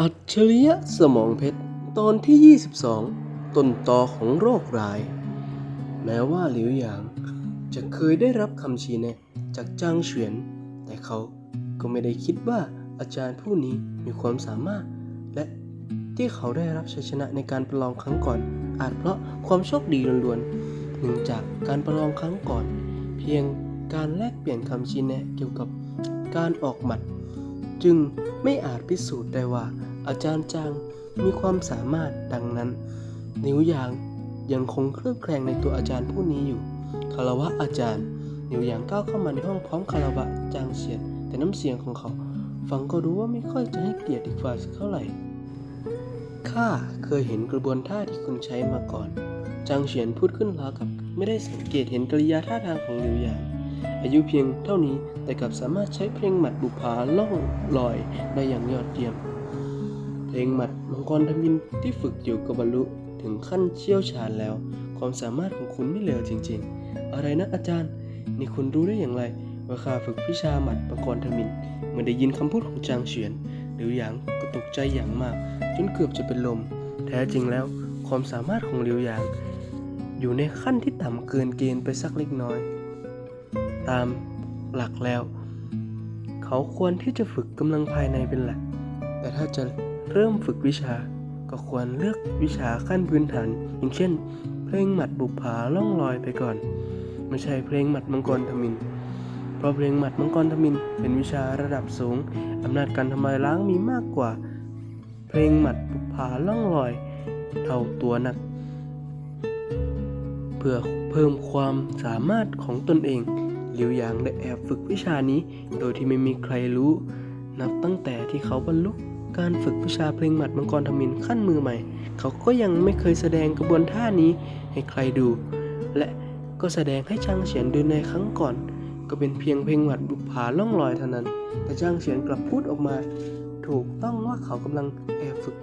อัจฉริยะสมองเพชร ตอนที่ 22 ต้นตอของโรคร้าย แม้ว่าหลิวหยาง จะเคยได้รับคำชี้แนะจากจางเฉียน แต่เขาก็ไม่ได้คิดว่าอาจารย์ผู้นี้มีความสามารถ และที่เขาได้รับชัยชนะในการประลองครั้งก่อน อาจเพราะความโชคดีล้วนๆเนื่องจากการประลองครั้งก่อน เพียงการแลกเปลี่ยนคำชี้แนะเกี่ยวกับการออกหมัด จึงไม่อาจพิสูจน์ได้ว่าอาจารย์จางมีความสามารถดังนั้น นิ้วหยางยังคงเคลือบแคลงในตัวอาจารย์ผู้นี้อยู่คารวะอาจารย์ นิ้วหยางก้าวเข้ามาในห้องพร้อมคารวะจางเฉียน แต่น้ำเสียงของเขา ฟังก็รู้ว่าไม่ค่อยจะให้เกียรติอีกฝ่ายสักเท่าไหร่ข้าเคยเห็นกระบวนท่าที่คุณใช้มาก่อน จางเฉียนพูดขึ้นราวกับ ไม่ได้สังเกตเห็นกริยาท่าทางของหลิวหยาง อายุเพียงเท่านี้แต่กลับสามารถใช้เพลงหมัดบุพาล่องลอยได้อย่างยอดเยี่ยม เพลงหมัดมังกรทมินที่ฝึกอยู่กับบรรลุถึงขั้นเชี่ยวชาญแล้ว ความสามารถของคุณไม่เลวจริง ๆ อะไรนะอาจารย์ นี่คุณรู้ได้อย่างไรว่าข้าฝึกวิชาหมัดมังกรทมินเมื่อได้ยินคำพูดของจางเฉียนหลิวหยางก็ตกใจอย่างมาก จนเกือบจะเป็นลม แท้จริงแล้ว ความสามารถของหลิวหยาง อยู่ในขั้นที่ต่ำเกินเกณฑ์ไปสักเล็กน้อย ตามหลักแล้ว เขาควรที่จะฝึกกำลังภายในเป็นหลัก แต่ถ้าจะเริ่มฝึกวิชา ก็ควรเลือกวิชาขั้นพื้นฐาน อย่างเช่น เพลงหมัดบุปผาล่องลอยไปก่อน ไม่ใช่เพลงหมัดมังกรทมิน เพราะเพลงหมัดมังกรทมิน เป็นวิชาระดับสูงอำนาจการทำลายล้างมีมากกว่า เพลงหมัดบุปผาล่องลอย เท่าตัวนักเพื่อเพิ่มความสามารถของตนเอง หลิวหยางได้แอบฝึกวิชานี้ โดยที่ไม่มีใครรู้ นับตั้งแต่ที่เขาบรรลุการฝึกวิชาเพลงหมัดมังกรทมินขั้นมือใหม่ เขาก็ยังไม่เคยแสดงกระบวนท่านี้ให้ใครดู และก็แสดงให้จางเฉียนดูในครั้งก่อน ก็เป็นเพียงเพลงหมัดบุปผาล่องลอยเท่านั้น แต่จางเฉียนกลับพูดออกมา ถูกต้องว่าเขากำลังแอบฝึก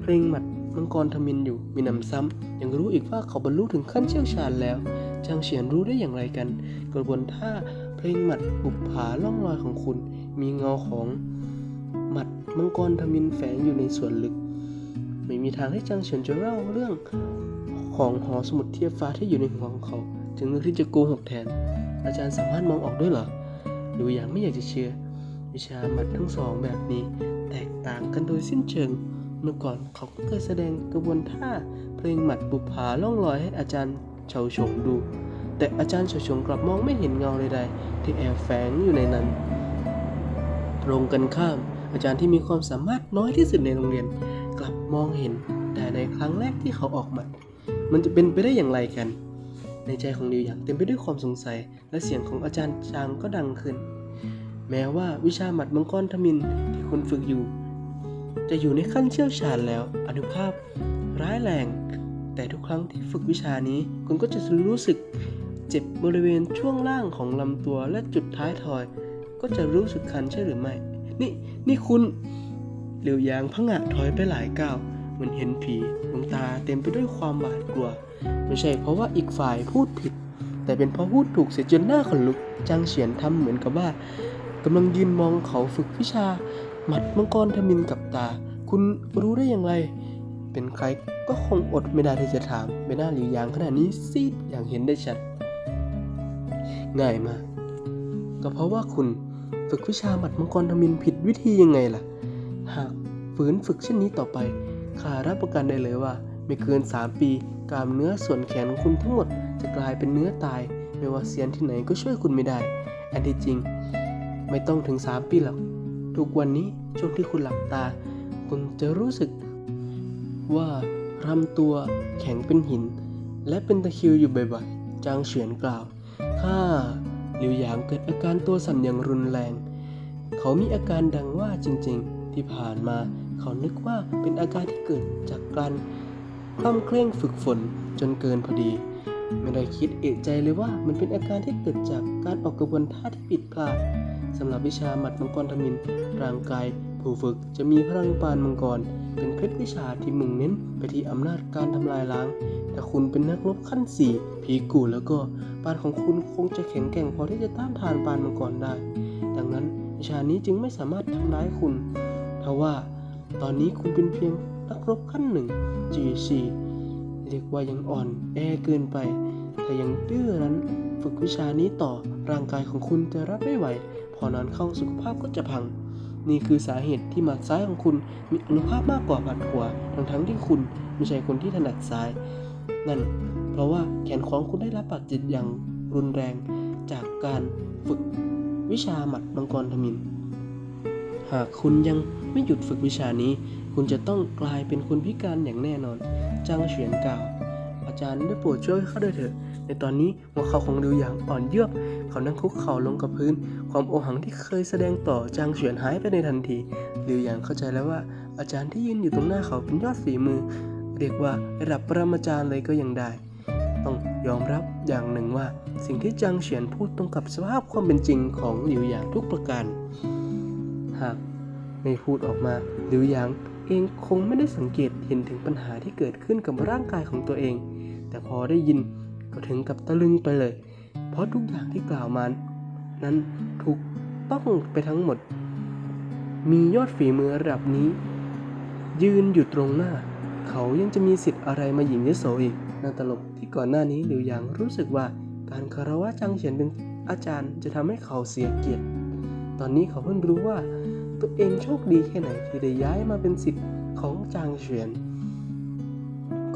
เพลงหมัดมังกรทมินอยู่มีนำซ้ำยังรู้อีกว่าเขาบรรลุถึงขั้นเชี่ยวชาญแล้ว จางเฉียนรู้ได้อย่างไรกันกระบวนท่าเพลงหมัดบุปผาล่องลอยของคุณ มีเงาของหมัดมังกรทมินแฝงอยู่ในส่วนลึก ไม่มีทางที่จางเฉียนจะเล่าเรื่องของหอสมุดเทียบฟ้าที่อยู่ในหัวของเขา จึงเลือกที่จะโกหกแทน อาจารย์สามารถมองออกด้วยเหรอดูอย่างไม่อยากจะเชื่อ วิชาหมัดทั้งสองแบบนี้ แตกต่างกันโดยสิ้นเชิงเมื่อก่อนเขาก็เคยแสดงกระบวนท่าเพลงหมัดบุปผาล่องลอยให้อาจารย์ เฉาฉงดู แต่อาจารย์เฉาฉงกลับมองไม่เห็นเงาใดๆ ที่แอบแฝงอยู่ในนั้น ตรงกันข้าม อาจารย์ที่มีความสามารถน้อยที่สุดในโรงเรียน กลับมองเห็นแต่ในครั้งแรกที่เขาออกมัดมันจะเป็นไปได้อย่างไรกัน ในใจของดิวหยางเต็มไปด้วยความสงสัย และเสียงของอาจารย์จางก็ดังขึ้น แม้ว่าวิชาหมัดมังกรทมินที่คุณฝึกอยู่ จะอยู่ในขั้นเชี่ยวชาญแล้วอนุภาพ ร้ายแรง แต่ทุกครั้งที่ฝึกวิชานี้คุณก็จะรู้สึกเจ็บบริเวณช่วงล่างของลำตัวและจุดท้ายทอย ก็จะรู้สึกคันใช่หรือไม่ นี่นี่คุณเหลียวยางพะงะถอยไปหลายก้าวเหมือนเห็นผีดวงตาเต็มไปด้วยความหวาดกลัว ไม่ใช่เพราะว่าอีกฝ่ายพูดผิด แต่เป็นเพราะพูดถูกเสียจนหน้าขนลุกจางเฉียนทำเหมือนกับว่ากำลังยืนมองเขาฝึกวิชา หมัดมังกรทมินกับตา คุณรู้ได้อย่างไร เป็นใครก็คงอดไม่ได้ที่จะถามใบหน้าหลิวยางขนาดนี้ซีดอย่างเห็นได้ชัด ง่ายมาก ก็เพราะว่าคุณฝึกวิชาหมัดมังกรทมินผิดวิธียังไงล่ะ หากฝืนฝึกเช่นนี้ต่อไปข้ารับประกันได้เลยว่า ไม่เกิน 3 ปีกล้ามเนื้อส่วนแขนของคุณทั้งหมดจะกลายเป็นเนื้อตาย ไม่ว่าเซียนที่ไหนก็ช่วยคุณไม่ได้ อันที่จริง ไม่ต้องถึง 3 ปีหรอก ทุกวันนี้ช่วงที่คุณหลับตา คุณจะรู้สึก ว่าลำตัวแข็งเป็นหิน และเป็นตะคิวอยู่บ่อยๆ จางเฉียนกล่าวข้าหลิวหยางเกิดอาการตัวสั่นอย่างรุนแรง เขามีอาการดังว่าจริงๆ ที่ผ่านมาเขานึกว่าเป็นอาการที่เกิดจากการคล่ำเคร่งฝึกฝนจนเกินพอดี ไม่ได้คิดเอะใจเลยว่ามันเป็นอาการที่เกิดจากการออกกระบวนท่าที่ผิดพลาดสำหรับวิชาหมัดมังกรทมินร่างกายผู้ฝึกจะมีพลังปานมังกร เป็นเคล็ดวิชาที่มุ่งเน้นไปที่อำนาจการทำลายล้าง แต่คุณเป็นนักรบขั้นสี่ผีกูแล้วก็ปานของคุณคงจะแข็งแกร่งพอที่จะต้านทานปานมังกรได้ ดังนั้นวิชานี้จึงไม่สามารถทำร้ายคุณทว่าตอนนี้คุณเป็นเพียงนักรบขั้นหนึ่ง G4 เรียกว่ายังอ่อนแอเกินไปถ้ายังดื้อรั้นฝึกวิชานี้ต่อร่างกายของคุณจะรับไม่ไหว พอนานเข้าสุขภาพก็จะพัง นี่คือสาเหตุที่หมัดซ้ายของคุณมีอนุภาพมากกว่าหมัดขวา ทั้งทั้งๆที่คุณไม่ใช่คนที่ถนัดซ้าย นั่น เพราะว่าแขนขวาของคุณได้รับบาดเจ็บอย่างรุนแรงจากการฝึกวิชาหมัดมังกรทมิน หากคุณยังไม่หยุดฝึกวิชานี้ คุณจะต้องกลายเป็นคนพิการอย่างแน่นอน จางเฉียนกล่าว อาจารย์ได้โปรดช่วยข้าด้วยเถิด ในตอนนี้หัวเข่าของลิวหยางอ่อนเยือกเขานั่งคุกเข่าลงกับพื้น ความโอหังที่เคยแสดงต่อจางเฉียนหายไปในทันทีลิวหยางเข้าใจแล้วว่า อาจารย์ที่ยืนอยู่ตรงหน้าเขาเป็นยอดฝีมือ เรียกว่าระดับปรมาจารย์เลยก็ยังได้ ต้องยอมรับอย่างหนึ่งว่า สิ่งที่จางเฉียนพูดตรงกับสภาพความเป็นจริงของหลิวหยางทุกประการ หากไม่พูดออกมาหลิวหยางเองคงไม่ได้สังเกตเห็นถึงปัญหาที่เกิดขึ้นกับร่างกายของตัวเอง แต่พอได้ยิน ก็ถึงกับตะลึงไปเลย เพราะทุกอย่างที่กล่าวมานั้นถูกต้องไปทั้งหมด มียอดฝีมือระดับนี้ ยืนอยู่ตรงหน้า เขายังจะมีสิทธิ์อะไรมาหยิงยโสอีกน่าตลกที่ก่อนหน้านี้หลิวหยางรู้สึกว่าการคารวะจางเฉียนเป็นอาจารย์จะทำให้เขาเสียเกียรติ ตอนนี้เขาเพิ่งรู้ว่า ตัวเองโชคดีแค่ไหนที่ได้ย้ายมาเป็นสิทธิ์ของจางเฉียน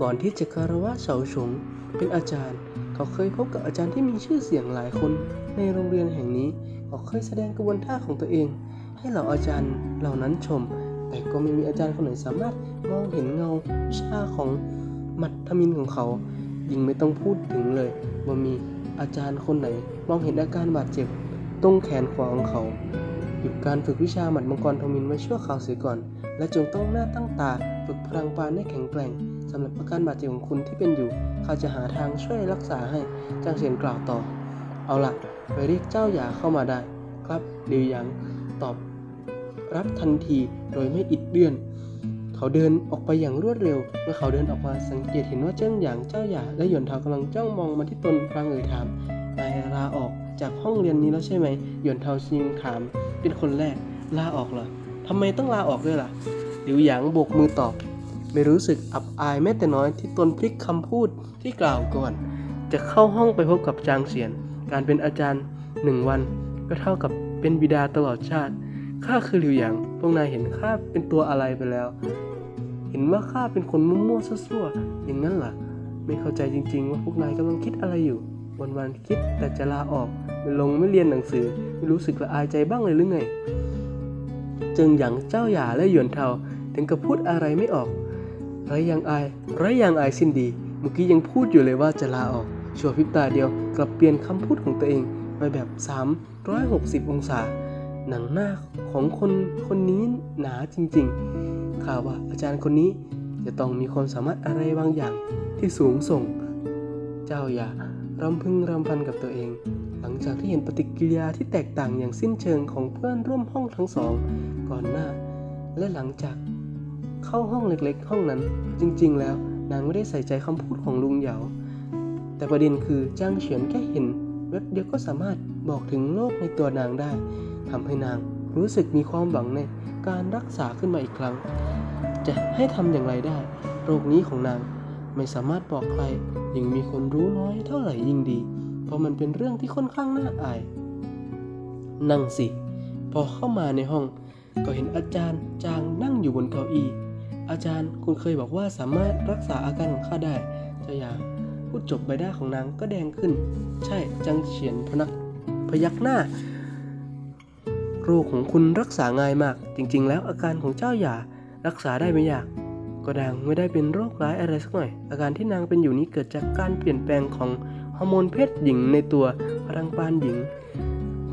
ก่อนที่จะคารวะเฉาฉงเป็นอาจารย์ เขาเคยพบกับอาจารย์ที่มีชื่อเสียงหลายคนในโรงเรียนแห่งนี้ เขาเคยแสดงกระบวนท่าของตัวเอง ให้เหล่าอาจารย์เหล่านั้นชม แต่ก็ไม่มีอาจารย์คนไหนสามารถมองเห็นเงาวิชาของมัดทมินของเขา ยิ่งไม่ต้องพูดถึงเลยว่ามีอาจารย์คนไหน มองเห็นอาการบาดเจ็บตรงแขนขวาของเขาหยุดการฝึกวิชาหมัดมังกรทมินไว้ชั่วคราวเสียก่อน และจงต้องหน้าตั้งตาฝึกพลังปานให้แข็งแกร่ง สำหรับอาการบาดเจ็บของคุณที่เป็นอยู่ข้าจะหาทางช่วยรักษาให้จางเฉียนกล่าวต่อ เอาล่ะไปเรียกเจ้าหยาเข้ามาได้ ครับหลิวหยางตอบรับทันทีโดยไม่อิดเดือน เขาเดินออกไปอย่างรวดเร็ว เมื่อเขาเดินออกมาสังเกตเห็นว่าเจิ้งหยางเจ้าหยาและหยวนเทากำลังจ้องมองมาที่ตนพลางเอ่ยถามนายลาออกจากห้องเรียนนี้แล้วใช่ไหมหยวนเทาชิงถาม เป็นคนแรกลาออกเหรอทำไมต้องลาออกด้วยล่ะหลิวหยางโบกมือตอบ ไม่รู้สึกอับอายแม้แต่น้อยที่ตนพลิกคำพูดที่กล่าวก่อน จะเข้าห้องไปพบกับจางเฉียน การเป็นอาจารย์หนึ่งวัน ก็เท่ากับเป็นบิดาตลอดชาติข้าคือหลิวหยางพวกนายเห็นข้าเป็นตัวอะไรไปแล้ว เห็นว่าข้าเป็นคนมั่วๆซั่วๆอย่างนั้นเหรอไม่เข้าใจจริง ๆ ว่าพวกนายกำลังคิดอะไรอยู่ วันๆคิดแต่จะลาออกไม่ลงไม่เรียนหนังสือไม่รู้สึกละอายใจบ้างเลยหรือไงจึงหยางเจ้าหยาและหยวนเทาถึงกับพูดอะไรไม่ออก ไรยังอายไรยังอายสิ้นดี เมื่อกี้ยังพูดอยู่เลยว่าจะลาออกชั่วพริบตาเดียวกลับเปลี่ยนคำพูดของตัวเองไปแบบ 360 องศา หนังหน้าของคนคนนี้หนาจริงๆข่าวว่าอาจารย์คนนี้จะต้องมีความสามารถอะไรบางอย่างที่สูงส่ง เจ้าอย่ารำพึงรำพันกับตัวเอง หลังจากที่เห็นปฏิกิริยาที่แตกต่างอย่างสิ้นเชิงของเพื่อนร่วมห้องทั้งสอง ก่อนหน้า และหลังจาก เข้าห้องเล็กๆ ห้องนั้น จริงๆ แล้วนางไม่ได้ใส่ใจคำพูดของลุงเหยา แต่ประเด็นคือจ้างเฉียนแค่เห็นแวบเดียวก็สามารถบอกถึงโลกในตัวนางได้ทำให้นางรู้สึกมีความหวังในการรักษาขึ้นมาอีกครั้ง จะให้ทำอย่างไรได้ โรคนี้ของนางไม่สามารถบอกใครยิ่งมีคนรู้น้อยเท่าไหร่ยิ่งดี เพราะมันเป็นเรื่องที่ค่อนข้างน่าอาย นั่งสิ พอเข้ามาในห้อง ก็เห็นอาจารย์จางนั่งอยู่บนเก้าอี้ อาจารย์คุณเคยบอกว่าสามารถรักษาอาการของข้าได้เจ้ายาพูดจบใบหน้าของนางก็แดงขึ้น ใช่จังเฉียนพนักพยักหน้า โรคของคุณรักษาง่ายมาก จริง ๆ แล้วอาการของเจ้าหยารักษาได้ไม่ยาก ก็นางไม่ได้เป็นโรคร้ายอะไรสักหน่อย อาการที่นางเป็นอยู่นี้เกิดจากการเปลี่ยนแปลงของฮอร์โมนเพศหญิงในตัวพลังปานหญิง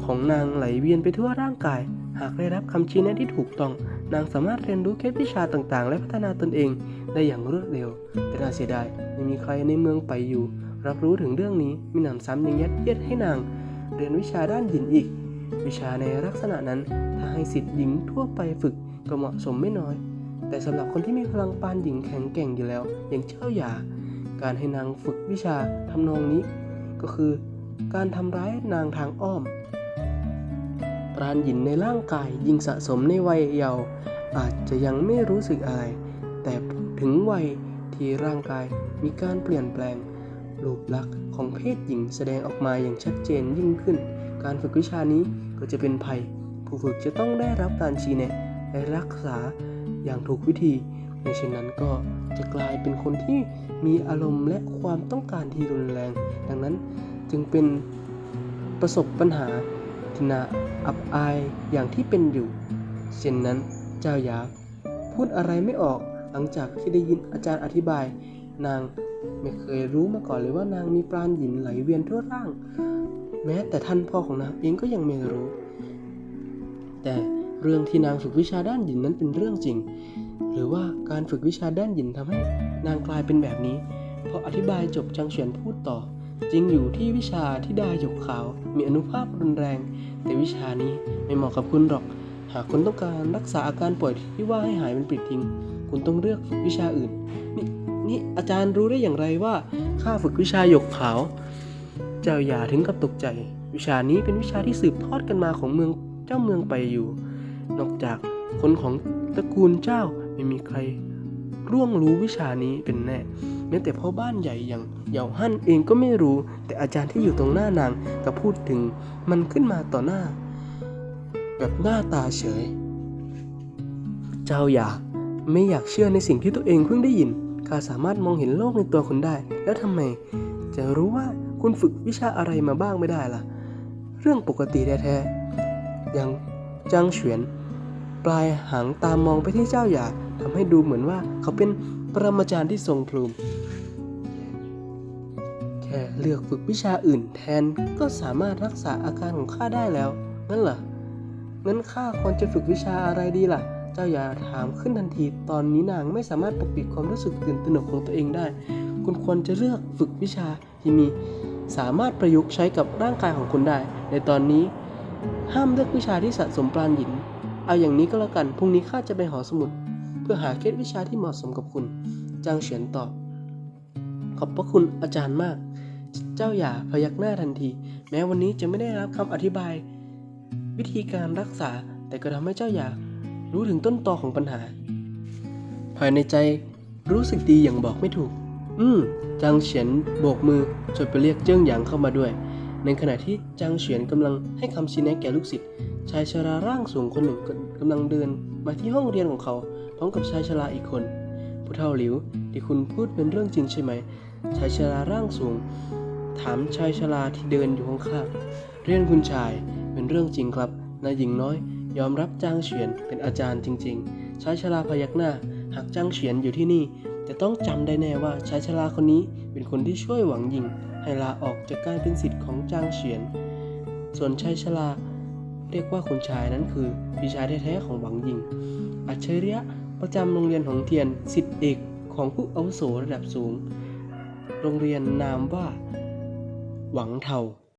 ของนางไหลเวียนไปทั่วร่างกาย หากได้รับคำชี้แนะที่ถูกต้อง นางสามารถเรียนรู้เคล็ดวิชาต่างๆ และพัฒนาตนเองได้อย่างรวดเร็ว แต่น่าเสียดายไม่มีใครในเมืองไปอยู่ รับรู้ถึงเรื่องนี้มีหนำซ้ำยังยัดเยียดให้นาง เรียนวิชาด้านหญินอีก วิชาในลักษณะนั้นถ้าให้สิทธิ์หญิงทั่วไปฝึกก็เหมาะสมไม่น้อย แต่สำหรับคนที่มีพลังปานหญิงแข็งแกร่งอยู่แล้ว อย่างเจ้าหยาการให้นางฝึกวิชาทำนองนี้ ก็คือ การทำร้ายนางทางอ้อม ราณหยินในร่างกายยิ่งสะสมในวัยเยาว์อาจจะยังไม่รู้สึกอะไร แต่ถึงวัยที่ร่างกายมีการเปลี่ยนแปลง รูปลักษณ์ของเพศหญิงแสดงออกมาอย่างชัดเจนยิ่งขึ้น การฝึกวิชานี้ก็จะเป็นภัย ผู้ฝึกจะต้องได้รับการชี้แนะและรักษาอย่างถูกวิธีไม่เช่นนั้นก็จะกลายเป็นคนที่มีอารมณ์และความต้องการที่รุนแรง ดังนั้นจึงเป็นประสบปัญหา ที่น่าอับอายอย่างที่เป็นอยู่ เช่นนั้นเจ้ายาพูดอะไรไม่ออกหลังจากที่ได้ยินอาจารย์อธิบาย นางไม่เคยรู้มาก่อนเลยว่านางมีปราณหยินไหลเวียนทั่วร่าง แม้แต่ท่านพ่อของนางเองก็ยังไม่รู้ แต่เรื่องที่นางฝึกวิชาด้านหยินนั้นเป็นเรื่องจริง หรือว่าการฝึกวิชาด้านหยินทำให้นางกลายเป็นแบบนี้พออธิบายจบจังเฉียนพูดต่อ จริงอยู่ที่วิชาที่ดาหยกขาว มีอนุภาพรุนแรง แต่วิชานี้ไม่เหมาะกับคุณหรอก หากคุณต้องการรักษาอาการป่วยที่ว่าให้หายเป็นปลิดทิ้ง คุณต้องเลือกฝึกวิชาอื่น นี่นี่อาจารย์รู้ได้อย่างไรว่าข้าฝึกวิชาหยกขาว เจ้าอย่าถึงกับตกใจ วิชานี้เป็นวิชาที่สืบทอดกันมาของเมืองเจ้าเมืองไปอยู่ นอกจากคนของตระกูลเจ้าไม่มีใคร ร่วงรู้วิชานี้เป็นแน่ ม้แต่พ่อบ้านใหญ่อย่างเหยาฮั่นเองก็ไม่รู้ แต่อาจารย์ที่อยู่ตรงหน้านางก็พูดถึงมันขึ้นมาต่อหน้า แบบหน้าตาเฉย เจ้าอย่าไม่อยากเชื่อในสิ่งที่ตัวเองเพิ่งได้ยินข้าสามารถมองเห็นโลกในตัวคุณได้ แล้วทำไม จะรู้ว่าคุณฝึกวิชาอะไรมาบ้างไม่ได้ล่ะ เรื่องปกติแท้ๆอย่างจางเฉวียน ปลายหางตามมองไปที่เจ้าหยาทำให้ดูเหมือนว่าเขาเป็น ปรมาจารย์ที่ทรงภูมิ แค่เลือกฝึกวิชาอื่นแทนก็สามารถรักษาอาการของข้าได้แล้วนั่นเหรองั้นข้าควรจะฝึกวิชาอะไรดีล่ะ เจ้าอย่าถามขึ้นทันที ตอนนี้นางไม่สามารถปกปิดความรู้สึกตื่นตระหนกของตัวเองได้ คุณควรจะเลือกฝึกวิชาที่มี สามารถประยุกต์ใช้กับร่างกายของคุณได้ ในตอนนี้ ห้ามเลือกวิชาที่สะสมปราณหยิน เอาอย่างนี้ก็แล้วกัน พรุ่งนี้ข้าจะไปหอสมุด เพื่อหาเคล็ดวิชาที่เหมาะสมกับคุณ จางเฉียนตอบ ขอบพระคุณอาจารย์มาก เจ้าอย่าพยักหน้าทันที แม้วันนี้จะไม่ได้รับคำอธิบาย วิธีการรักษาแต่ก็ทำให้เจ้าอย่ารู้ถึงต้นตอของปัญหา ภายในใจรู้สึกดีอย่างบอกไม่ถูก อืม จางเฉียนโบกมือจดไปเรียกเจิ้งหยางเข้ามาด้วย ในขณะที่จางเฉียนกำลังให้คำชี้แนะแก่ลูกศิษย์ ชายชราร่างสูงคนหนึ่งกำลังเดินมาที่ห้องเรียนของเขา ร้อมกับชายชราอีกคน ผู้เฒ่าหลิวที่คุณพูดเป็นเรื่องจริงใช่ไหม ชายชราร่างสูง ถามชายชราที่เดินอยู่ข้างๆเรียนคุณชายเป็นเรื่องจริงครับนายหญิงน้อย ยอมรับจ้างเฉียนเป็นอาจารย์จริง ๆ ชายชราพยักหน้า หากจ้างเฉียนอยู่ที่นี่จะต้องจำได้แน่ว่าชายชราคนนี้เป็นคนที่ช่วยหวังยิง ให้ลาออกจากการเป็นศิษย์ของจ้างเฉียน ส่วนชายชราเรียกว่าคุณชายนั้นคือพี่ชายแท้ๆของหวังยิง อัจฉริยะ ประจำโรงเรียนของเทียนสิทธิเอกของผู้อาวุโสระดับสูง โรงเรียนนามว่า หวังเทา